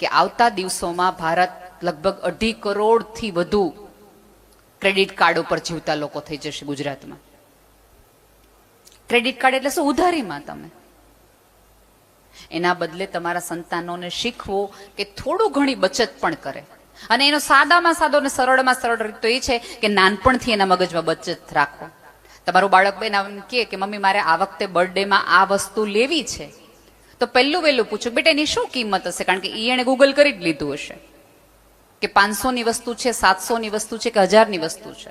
કે આવતા દિવસોમાં ભારત લગભગ અઢી કરોડથી વધુ ક્રેડિટ કાર્ડ ઉપર જીવતા લોકો થઈ જશે ગુજરાતમાં. ક્રેડિટ કાર્ડ એટલે શું? ઉધારીમાં તમે. એના બદલે તમારા સંતાનોને શીખવો કે થોડું ઘણી બચત પણ કરે. અને એનો સાદામાં સાદો અને સરળમાં સરળ રીત એ છે કે નાનપણથી એના મગજમાં બચત રાખો. તમારું બાળક બેન કે, મમ્મી, મારે આ વખતે બર્થડેમાં આ વસ્તુ લેવી છે. તો પહેલું વહેલું પૂછું બેટા, એની શું કિંમત હશે? કારણ કે એ એણે ગૂગલ કરી જ લીધું હશે. કે પાંચસોની વસ્તુ છે, સાતસોની વસ્તુ છે કે હજારની વસ્તુ છે?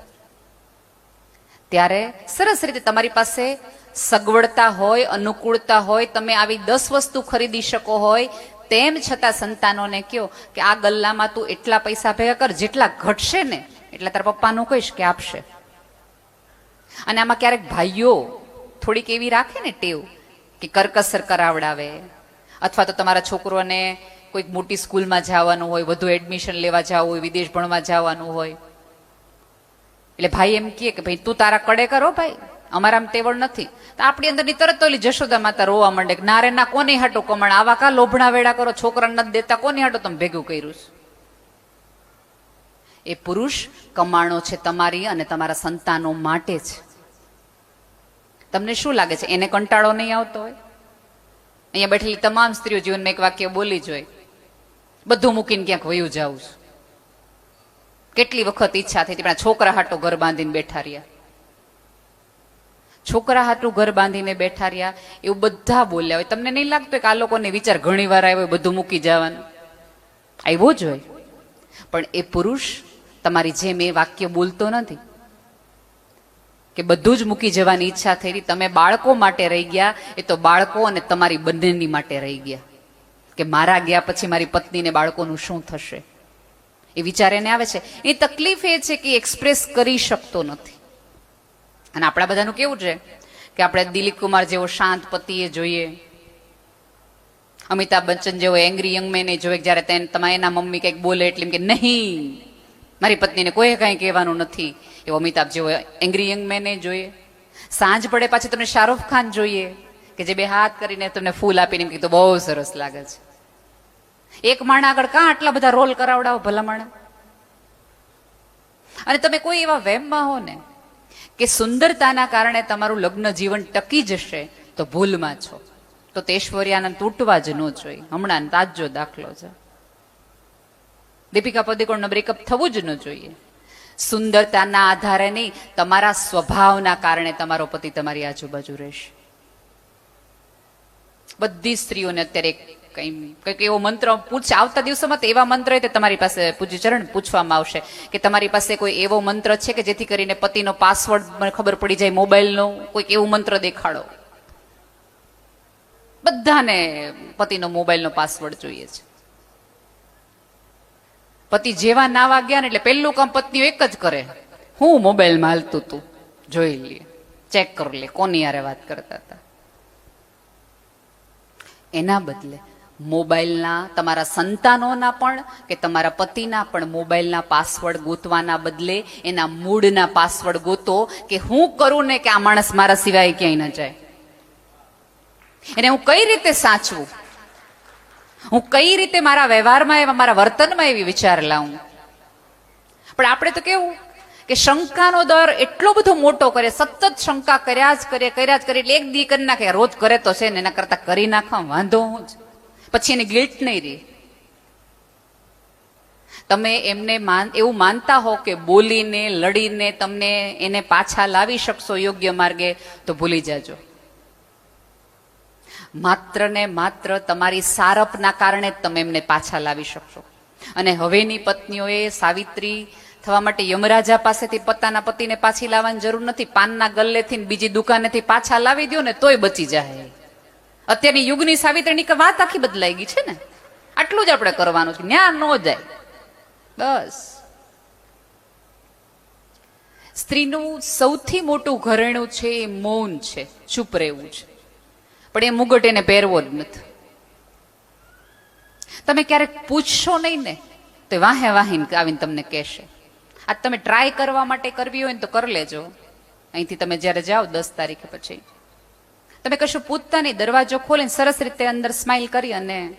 ત્યારે સરસ રીતે તમારી પાસે સગવડતા હોય, અનુકૂળતા હોય, તમે આવી દસ વસ્તુ ખરીદી શકો હોય, તેમ છતાં સંતાનોને કહો કે આ ગલ્લામાં તું એટલા પૈસા ભેગા કર, જેટલા ઘટશે ને, એટલા તારા પપ્પાનું કહીશ કે આપશે. અને આમાં ક્યારેક ભાઈઓ થોડીક એવી રાખે ને ટેવ કે કરકસર કરાવડાવે. અથવા તો તમારા છોકરોને કોઈક મોટી સ્કૂલમાં જવાનું હોય, વધુ એડમિશન લેવા જવું હોય, વિદેશ ભણવા જવાનું હોય. એટલે ભાઈ એમ કહે કે ભાઈ, તું તારા કડે કરો ભાઈ. અમારા તેવડ નથી. તો આપણી અંદરની તરત ઓલી જશોદા માતા રોવા માંડે કે નારે ના, કોને હાટો કમણ? આવા કા લોભણા વેડા કરો? છોકરા નથી દેતા, કોને હાટો તમે ભેગું કર્યું છે? એ પુરુષ કમાણો છે તમારી અને તમારા સંતાનો માટે છે. તમને શું લાગે છે? એને કંટાળો નહીં આવતો હોય? અહીંયા બેઠેલી તમામ સ્ત્રીઓ જીવનમાં એક વાક્ય બોલી જ હોય. બધું મૂકીને ક્યાંક વયું જાઉં છું. કેટલી વખત ઈચ્છા થઈ પણ છોકરા હાટો ઘર બાંધીને બેઠા રહ્યા. છોકરા હાટું ઘર બાંધીને બેઠા રહ્યા, એવું બધા બોલ્યા હોય. તમને નહીં લાગતું કે આ લોકોને વિચાર ઘણી વાર આવ્યો બધું મૂકી જવાનું? આવ્યો જ હોય. પણ એ પુરુષ તમારી જેમ એ વાક્ય બોલતો નથી. કે બધું જ મૂકી જવાની ઈચ્છા થઈ તમે બાળકો માટે રહી ગયા, એ તો બાળકો અને તમારી બંનેની માટે રહી ગયા. કે મારા ગયા પછી મારી પત્નીને બાળકોનું શું થશે? એ વિચાર એને આવે છે. એ તકલીફ એ છે કે એક્સપ્રેસ કરી શકતો નથી. અને આપણા બધાનું કેવું છે કે આપણે દિલીપ કુમાર જેવો શાંત પતિએ જોઈએ. અમિતાભ બચ્ચન જેવો એંગ્રી યંગ મેને જોઈએ જ્યારે તેને તમારે એના મમ્મી કંઈક બોલે એટલે કે નહીં. મારી પત્નીને કોઈ કાંઈ કહેવાનું નથી. એવો અમિતાભ જેવો એંગ્રી યંગ મેને જોઈએ. સાંજ પડે પાછી તમને શાહરૂખ ખાન જોઈએ, કે જે બે હાથ કરીને તમને ફૂલ આપીને એમ કીધું, બહુ સરસ લાગે છે. એક માણા આગળ કાં આટલા બધા રોલ કરાવડાવો ભલા અને તમે કોઈ એવા વહેમમાં હો ને કે સુંદરતાના કારણે તમારું લગ્ન જીવન ટકી જશે, તો ભૂલમાં છો. તો તે ઐશ્વર્યાનંદ તૂટવા જ ન જોઈએ. હમણાં તાજો દાખલો છે. દીપિકા પદુકોણનો બ્રેકઅપ થવું જ ન જોઈએ. સુંદરતાના આધારે નહીં, તમારા સ્વભાવના કારણે તમારો પતિ તમારી આજુબાજુ રહેશે. બધી સ્ત્રીઓને અત્યારે કંઈ કઈ કંઈક એવો મંત્ર પૂછ, આવતા દિવસોમાં તો એવા મંત્ર તે તમારી પાસે પૂજ્ય ચરણ પૂછવામાં આવશે કે તમારી પાસે કોઈ એવો મંત્ર છે કે જેથી કરીને પતિનો પાસવર્ડ મને ખબર પડી જાય મોબાઈલનો, કોઈક એવું મંત્ર દેખાડો. બધાને પતિનો મોબાઈલનો પાસવર્ડ જોઈએ છે. પતિ જેવા ના વાગ્યા ને એટલે પહેલું કામ પત્નીઓ એક જ કરે. હું મોબાઈલમાં હાલતું તું. જોઈ લે. ચેક કરી લે. કોની યારે વાત કરતા હતા? એના બદલે મોબાઈલના તમારા સંતાનોના પણ કે તમારા પતિના પણ મોબાઈલના પાસવર્ડ ગોતવાના બદલે એના મૂળના પાસવર્ડ ગોતો કે હું કરું ને કે આ માણસ મારા સિવાય ક્યાંય ન જાય. એને હું કઈ રીતે સાચવું? હું કઈ રીતે મારા વ્યવહારમાં એવા, મારા વર્તનમાં એવી વિચાર લાવું? પણ આપણે તો કેવું કે શંકાનો દર એટલો બધો મોટો કરે, સતત શંકા કર્યા જ કરે, કર્યા જ કરે, એટલે એક દી કરી નાખે, રોજ કરે તો છે ને, એના કરતા કરી નાખવા વાંધો હું જ. પછી એને ગિલ્ટ નહીં રે તમે એમને માન, એવું માનતા હો કે બોલીને, લડીને તમને એને પાછા લાવી શકશો યોગ્ય માર્ગે, તો ભૂલી જાજો. માત્ર ને માત્ર તમારી સારપના કારણે જ તમે એમને પાછા લાવી શકશો. અને હવેની પત્નીઓએ સાવિત્રી થવા માટે યમરાજા પાસેથી પોતાના પતિને પાછી લાવવાની જરૂર નથી. પાનના ગલ્લેથી બીજી દુકાનેથી પાછા લાવી દો ને તોય બચી જાય. અત્યારની યુગની સાવિત્રીની વાત આખી બદલાઈ ગઈ છે ને. આટલું જ આપણે કરવાનું છે. ન્યા ન જાય. બસ. સ્ત્રીનું સૌથી મોટું ઘરેણું છે એ મૌન છે, ચૂપ રહેવું છે. પણ એ મુગટ એને પહેરવો જ નથી. તમે ક્યારેક પૂછશો નહીં ને, તો વાહે વાહીને આવીને તમને કહેશે. આ તમે ટ્રાય કરવા માટે કરવી હોય ને તો કરી લેજો. અહીંથી તમે જ્યારે જાઓ દસ તારીખે પછી. તમે કશું પૂછતા નહીં, દરવાજો ખોલીને સરસ રીતે અંદર સ્માઇલ કરી અને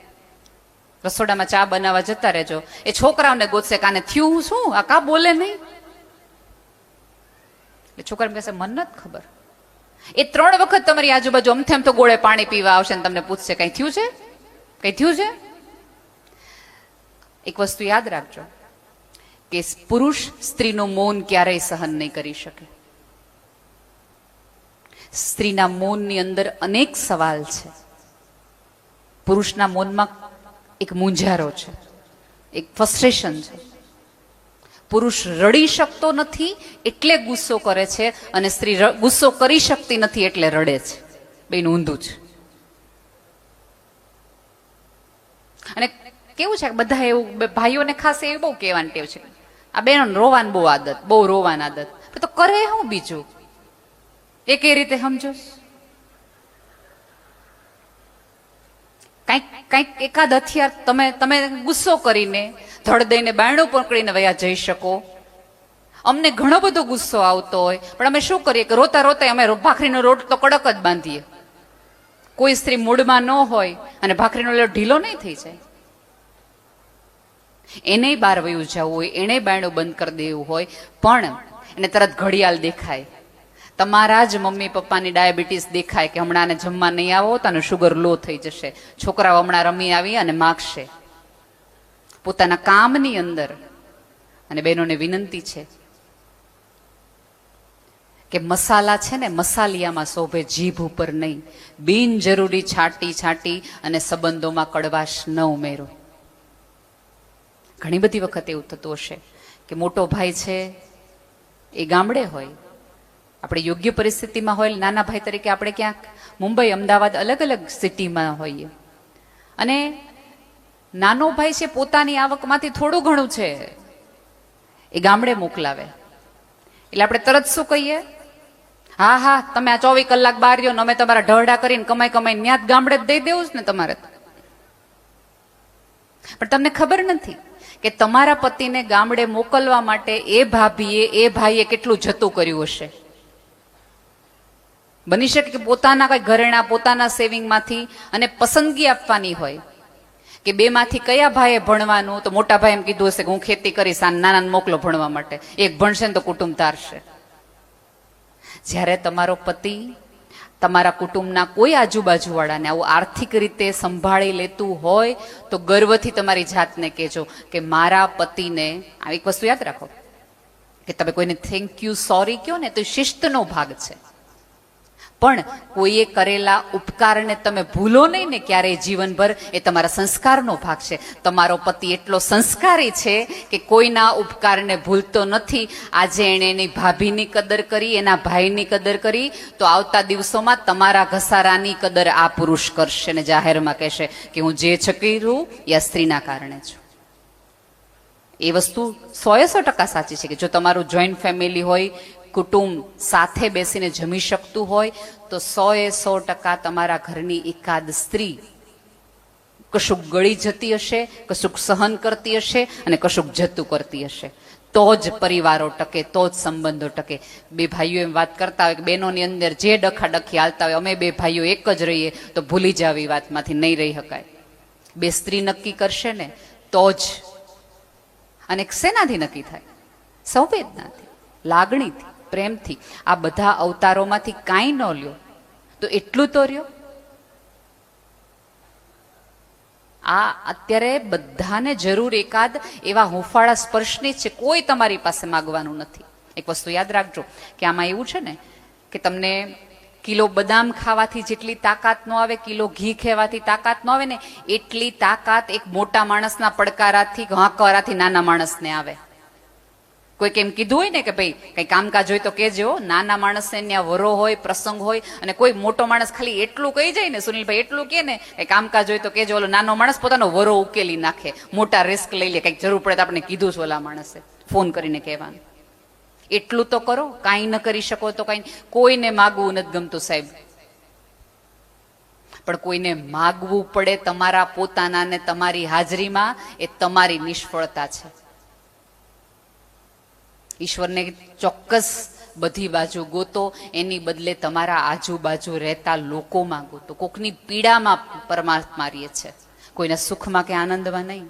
રસોડામાં ચા બનાવવા જતા રહેજો. એ છોકરાઓને ગોતશે કાને થયું શું? આ કા બોલે નહીં? એટલે છોકરા કહેશે, મને નથી ખબર. એ ત્રણ વખત તમારી આજુબાજુ અમથે અમ તો ગોળે પાણી પીવા આવશે ને તમને પૂછશે, કઈ થયું છે? કઈ થયું છે? એક વસ્તુ યાદ રાખજો કે પુરુષ સ્ત્રીનું મૌન ક્યારેય સહન નહીં કરી શકે. સ્ત્રીના મૌનની અંદર અનેક સવાલ છે. પુરુષના મૌનમાં એક મૂંઝારો છે, એક ફ્રસ્ટ્રેશન છે. પુરુષ રડી શકતો નથી, એટલે ગુસ્સો કરે છે અને સ્ત્રી ગુસ્સો કરી શકતી નથી એટલે રડે છે. બેન, ઊંધું છે. અને કેવું છે બધા એવું ભાઈઓને ખાસ એવી બહુ કહેવાની ટેવ છે. આ બેન રોવાની બહુ આદત, બહુ રોવાની આદત. તો કરે હું બીજું? એ કઈ રીતે સમજો કંઈક કંઈક એકાદ હથિયાર તમે તમે ગુસ્સો કરીને, ધડ દઈને બાયણું પકડીને વયા જઈ શકો. અમને ઘણો બધો ગુસ્સો આવતો હોય. પણ અમે શું કરીએ કે રોતા રોતા અમે ભાખરીનો રોટ તો કડક જ બાંધીએ. કોઈ સ્ત્રી મૂડમાં ન હોય અને ભાખરીનો લોટ ઢીલો નહીં થઈ જાય. એને બહાર વયું જવું હોય, એને બાયણું બંધ કરી દેવું હોય, પણ એને તરત ઘડિયાળ દેખાય. તમારા જ મમ્મી પપ્પાની ડાયાબિટીસ દેખાય કે હમણાં જમવા નહીં આવો તો આનું શુગર લો થઈ જશે. છોકરાઓ હમણાં રમી આવી અને માગશે. પોતાના કામની અંદર. અને બહેનોને વિનંતી છે કે મસાલા છે ને મસાલિયામાં શોભે જીભ ઉપર નહીં. બિનજરૂરી છાટી છાટી અને સંબંધોમાં કડવાશ ન ઉમેરો. ઘણી બધી વખત એવું થતું હશે કે મોટો ભાઈ છે, એ ગામડે હોય આપણે યોગ્ય પરિસ્થિતિમાં હોય, નાના ભાઈ તરીકે આપણે ક્યાંક, મુંબઈ, અમદાવાદ અલગ અલગ સિટીમાં હોઈએ. અને નાનો ભાઈ છે, પોતાની આવકમાંથી થોડું ઘણું છે, એ ગામડે મોકલાવે. એટલે આપણે તરત શું કહીએ? હા હા, તમે આ ચોવીસ કલાક બહાર રહ્યો અમે તમારા ઢળડા કરીને કમાઈ કમાઈ ન્યાત ગામડે જ દઈ દેવું જ ને તમારે પણ તમને ખબર નથી કે તમારા પતિને ગામડે મોકલવા માટે એ ભાભીએ, એ ભાઈએ કેટલું જતું કર્યું હશે? બની શકે કે પોતાના કોઈ ઘરેણા પોતાના સેવિંગમાંથી અને પસંદગી આપવાની હોય. કે બે માંથી કયા ભાઈએ ભણવાનું? તો મોટા ભાઈ એમ કીધું હશે કે હું ખેતી કરીશ આ નાના મોકલો ભણવા માટે. એક ભણશે ને તો કુટુંબ તારશે. જ્યારે તમારો પતિ તમારા કુટુંબના કોઈ આજુબાજુવાળાને આવું આર્થિક રીતે સંભાળી લેતું હોય, તો ગર્વથી તમારી જાતને કહેજો કે મારા પતિને આ એક વસ્તુ યાદ રાખો. કે તમે કોઈને થેન્ક યુ સોરી કહો ને, તો શિસ્તનો ભાગ છે. પણ કોઈએ કરેલા ઉપકારને તમે ભૂલો નહીં ને ક્યારેય જીવનભર, એ તમારા સંસ્કારનો ભાગ છે. તમારો પતિ એટલો સંસ્કારી છે કે કોઈના ઉપકારને ભૂલતો નથી. આજે એણે એની ભાભીની કદર કરી, એના ભાઈની કદર કરી, તો આવતા દિવસોમાં તમારા ઘસારાની કદર આ પુરુષ કરશે ને જાહેરમાં કહેશે કે હું જે છકીરું એ સ્ત્રીના કારણે છું. એ વસ્તુ સો એ સો ટકા સાચી છે કે જો તમારું જોઈન્ટ ફેમિલી હોય કુટુંબ સાથે બેસીને જમી શકતું હોય, તો સો એ સો ટકા તમારા ઘરની એકાદ સ્ત્રી કશુંક ગળી જતી હશે, કશુંક સહન કરતી હશે અને કશુંક જતું કરતી હશે. તો જ પરિવારો ટકે, તો જ સંબંધો ટકે. બે ભાઈઓ એમ વાત કરતા હોય કે બહેનોની અંદર જે ડખા ડખી હાલતા હોય, અમે બે ભાઈઓ એક જ રહીએ, તો ભૂલી જાવ વાતમાંથી નહીં રહી શકાય. બે સ્ત્રી નક્કી કરશે ને, તો જ. અને શેનાથી નક્કી થાય. સંવેદનાથી લાગણીથી. પ્રેમથી આ બધા અવતારોમાંથી કાંઈ ન લ્યો. તો એટલું તો રહ્યો? આ અત્યારે બધાને જરૂર એકાદ એવા હુંફાળા સ્પર્શની છે, કોઈ તમારી પાસે માગવાનું નથી. એક વસ્તુ યાદ રાખજો કે આમાં એવું છે ને કે તમને કિલો બદામ ખાવાથી જેટલી તાકાત ન આવે, કિલો ઘી ખેવાથી તાકાત ન આવે ને, એટલી તાકાત એક મોટા માણસના પડકારાથી, હાંકવારાથી નાના માણસને આવે. કોઈક એમ કીધું હોય ને કે ભાઈ, કઈ કામકાજ હોય તો કેજો નાના માણસને ત્યાં વરો હોય, પ્રસંગ હોય, અને કોઈ મોટો માણસ ખાલી એટલું કહી જાય ને, સુનિલભાઈ એટલું કે ને, કઈ કામકાજ હોય તો કેજો ઓલો નાનો માણસ પોતાનો વરો ઉકેલી નાખે. મોટા રિસ્ક લઈ લે, કંઈક જરૂર પડે તો આપણે કીધું છે ઓલા માણસે. ફોન કરીને કહેવાનું. એટલું તો કરો, કાંઈ ન કરી શકો તો કાંઈ કોઈને માગવું નથી ગમતું સાહેબ. પણ કોઈને માગવું પડે તમારા પોતાના ને તમારી હાજરીમાં, એ તમારી નિષ્ફળતા છે. ઈશ્વરને ચોક્કસ બધી બાજુ ગોતો, એની બદલે તમારા આજુબાજુ રહેતા લોકોમાં ગોતો. કોકની પીડામાં પરમાત્મા રીએ છે. કોઈના સુખમાં કે આનંદમાં નહીં.